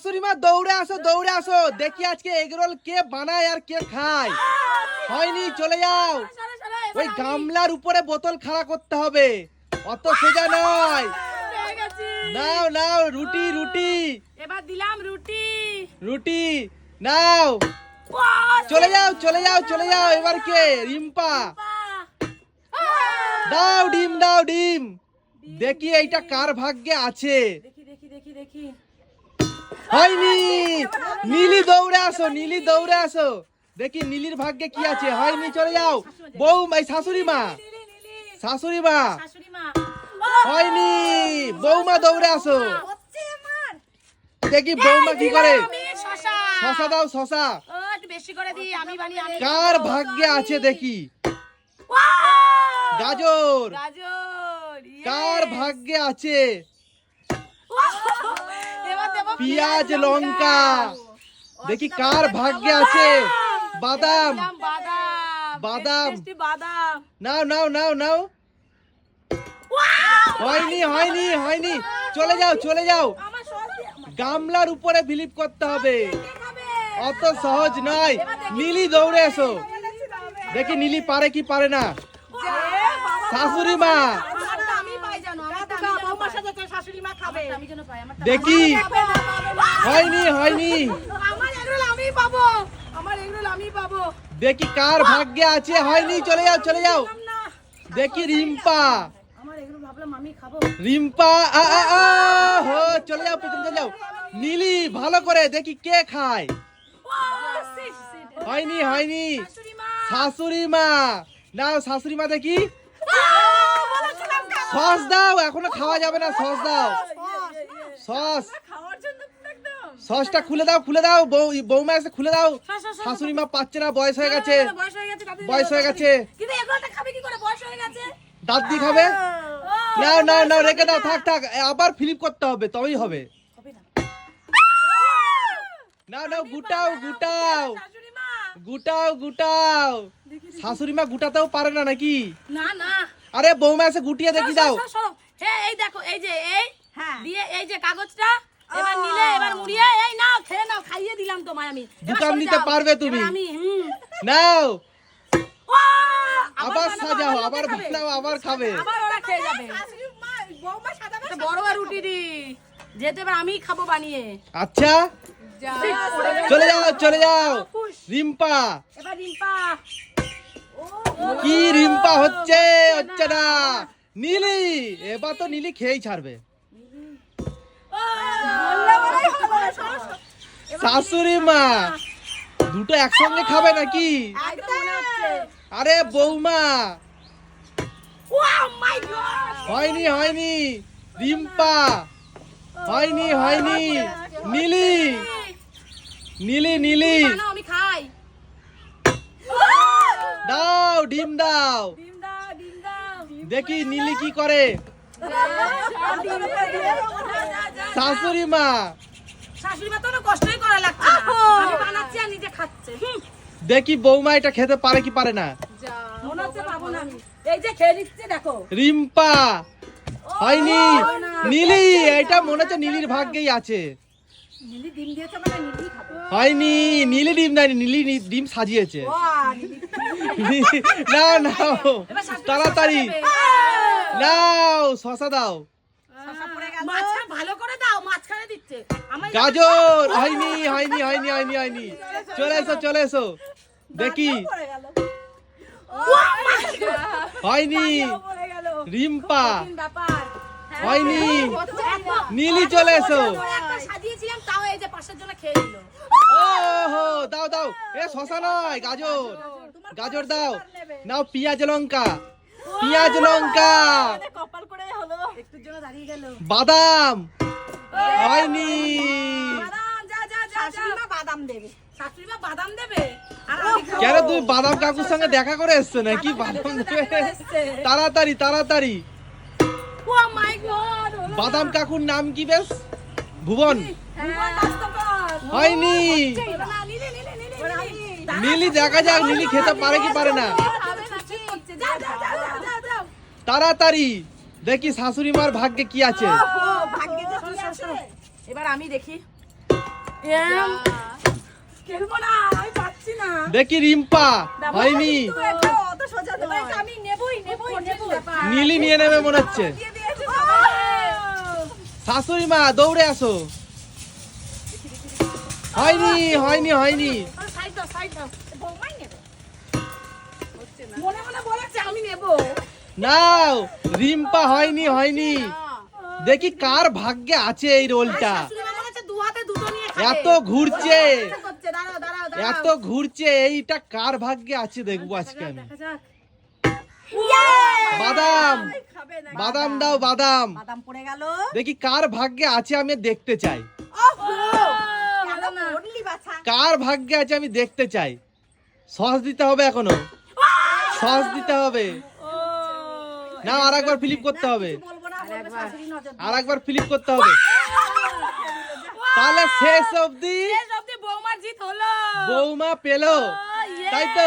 শাশুড়ি মা দৌড়ে আসো দৌড়ে আসো। দেখি আজকে এগরোল কে বানায় আর কে খায়। হয়নি চলে যাও। ওই গামলার উপরে বোতল খাড়া করতে হবে। অত সোজা নয়। নাও নাও রুটি রুটি। এবার দিলাম রুটি। রুটি নাও। চলে যাও চলে যাও চলে যাও। এবার কে? রিম্পা। দাও ডিম দাও ডিম। দেখি এইটা কার ভাগ্যে আছে। দেখি দেখি দেখি দেখি। হয়নি নীলি দৌড়ে আসো নীলি দৌড়ে আসো। দেখি নীলির ভাগ্যে কি আছে। হয়নি চলে যাও। বউ এই শাশুড়ি মা। শাশুড়ি মা। হয়নি বৌমা দৌড়ে আসো। দেখি বৌমা কি করে। শশা দাও শশা। করে ভাগ্যে আছে দেখি। গাজর। কার ভাগ্যে আছে? পেঁয়াজ লঙ্কা। দেখি কার ভাগ্যে আছে? বাদাম। বাদাম। নাও নাও নাও নাও। হয়নি হয়নি হয়নি। চলে যাও চলে যাও। গামলার উপরে বিলিপ করতে হবে। অত সহজ নয়। নীলি দৌড়ে এসো। দেখি। নীলি পারে কি পারে না। শাশুড়ি মা। দেখি। না, না। হয়নি হয়নি। দেখি কার ভাগ্যে আছে। হয়নি চলে যাও চলে যাও। দেখি রিম্পা। রিম্পা আ আ আ হো চলে যাও পেছন চলে যাও। নীলি ভালো করে দেখি কে খায়। হয়নি হয়নি। শাশুড়ি মা। নাও শাশুড়ি মা দেখি। সস দাও এখনও খাওয়া যাবে না সস দাও। সস। সসটা খুলে দাও খুলে দাও বউ বৌমা এসে খুলে দাও। শাশুড়ি মা পাচ্ছে না বয়স হয়ে গেছে। বয়স হয়ে গেছে দাঁত দিয়ে খাবে? ও, নাও নাও নাও রেখে দাও থাক থাক আবার ফিলিপ করতে হবে তবেই হবে। না। নাও নাও গুটাও গুটাও। গুটাও গুটাও শাশুড়ি মা গুটাতেও পারে না নাকি? না না। আরে বৌমা এসে গুটিয়ে দেখি দাও। এই দেখো এই যে এই। দিয়ে এই যে কাগজটা এবার নিলে এবার মুড়িয়ে এই নাও খেয়ে নাও খাইয়ে দিলাম তোমায় আমি। দোকান যাও। পারবে তুমি। আমি নাও। আবার সাজাও আবার। বানাও আবার খাবে। আবার ওরা খেয়ে যাবে। বৌমা সাজাবে বড় বড় রুটি দি। যেতে এবার আমি খাব বানিয়ে। আচ্ছা। চলে যাও। চলে যাও রিম্পা। এবার রিম্পা। কি রিম্পা হচ্ছে হচ্ছে না। নীলি এবার তো নীলি খেয়েই ছাড়বে। শাশুড়ি মা, দুটো একসঙ্গে খাবে নাকি? আরে বৌমা। হয়নি হয়নি। রিম্পা। হয়নি হয়নি। নীলি। নীলি নীলি। দাও, ডিম দাও। দেখি নীলি কি করে। শাশুড়ি মা। শাশুড়ি মা তো কোনো কষ্টই করা লাগছে না। আমি বানাচ্ছি আর নিজে খাচ্ছে। দেখি বৌমা এটা খেতে পারে কি পারে না। মনে হচ্ছে পাবো না আমি। এই যে খেয়ে নিচ্ছে দেখো। রিম্পা। হয়নি। নীলি এটা মনে হচ্ছে নীলির ভাগ্যেই আছে। নীলি ডিম দিয়েছে মানে নীলি খাবে। হয়নি। নীলি ডিম দেয়নি নীলি নি- ডিম সাজিয়েছে। না নাও তাড়াতাড়ি। নাও শশা দাও। শশা পড়ে গেল। মাঝখানে ভালো দিচ্ছে। গাজর! হয়নি হয়নি হয়নি হয়নি হয়নি। চলে এসো চলে এসো দেখি। হয়নি। রিম্পা। হয়নি। নীলি চলে এসো। সাজিয়েছিলাম তাও এই যে পাশের জন্য খেয়ে নিল। ওহো দাও দাও। এ শশা নয় গাজর। গাজর দাও। নাও পিঁয়াজ লঙ্কা। পিঁয়াজ লঙ্কা। কপাল করে হলো। একটুর জন্য দাঁড়িয়ে গেল। বাদাম। হয়নি। বাদাম যা যা যা যা। শাশুড়ি মা বাদাম দেবে। বাদাম দেবে? আর আমি খাব। কেন তুমি বাদাম কাকুর সঙ্গে দেখা করে এসছো নাকি? বাদাম দেবে। তাড়াতাড়ি তাড়াতাড়ি। ও মাই গড বাদাম কাকুর নাম কি বেশ? ভুবন। ভুবন হয়নি। নীলি দেখা যাক নীলি খেতে পারে কি পারে না। তাড়াতাড়ি। দেখি শাশুড়ি মার ভাগ্যে কি আছে। এবার আমি দেখি। এম খেলব না আমি পাচ্ছি না। দেখি রিম্পা হয়নি। তো এটা অত সোজা নয় আমি নেবই নেবই নেবই। নীলি নিয়ে নেবে মনে হচ্ছে। শাশুড়ি মা দৌড়ে আসো। হয়নি হয়নি হয়নি। সাইড দাও সাইড দাও বৌমাই নেবে মনে মনে বলেছে আমি নেব। নাও রিম্পা হয়নি হয়নি। দেখি কার ভাগ্যে আছে এই রোলটা। এত ঘুরছে। এত ঘুরছে এইটা কার ভাগ্যে আছে দেখব আজকে আমি। বাদাম বাদাম দাও বাদাম। বাদাম পড়ে গেল। দেখি কার ভাগ্যে আছে আমি দেখতে চাই। কার ভাগ্যে আছে আমি দেখতে চাই? সস দিতে হবে এখনও। সস দিতে হবে। না আর একবার ফিলিপ করতে হবে। আর একবার। ফিলিপ করতে হবে। তাহলে শেষ অবধি বৌমা অবধি বৌমার জিত হলো। বৌমা পেল। Oh, তাই তো?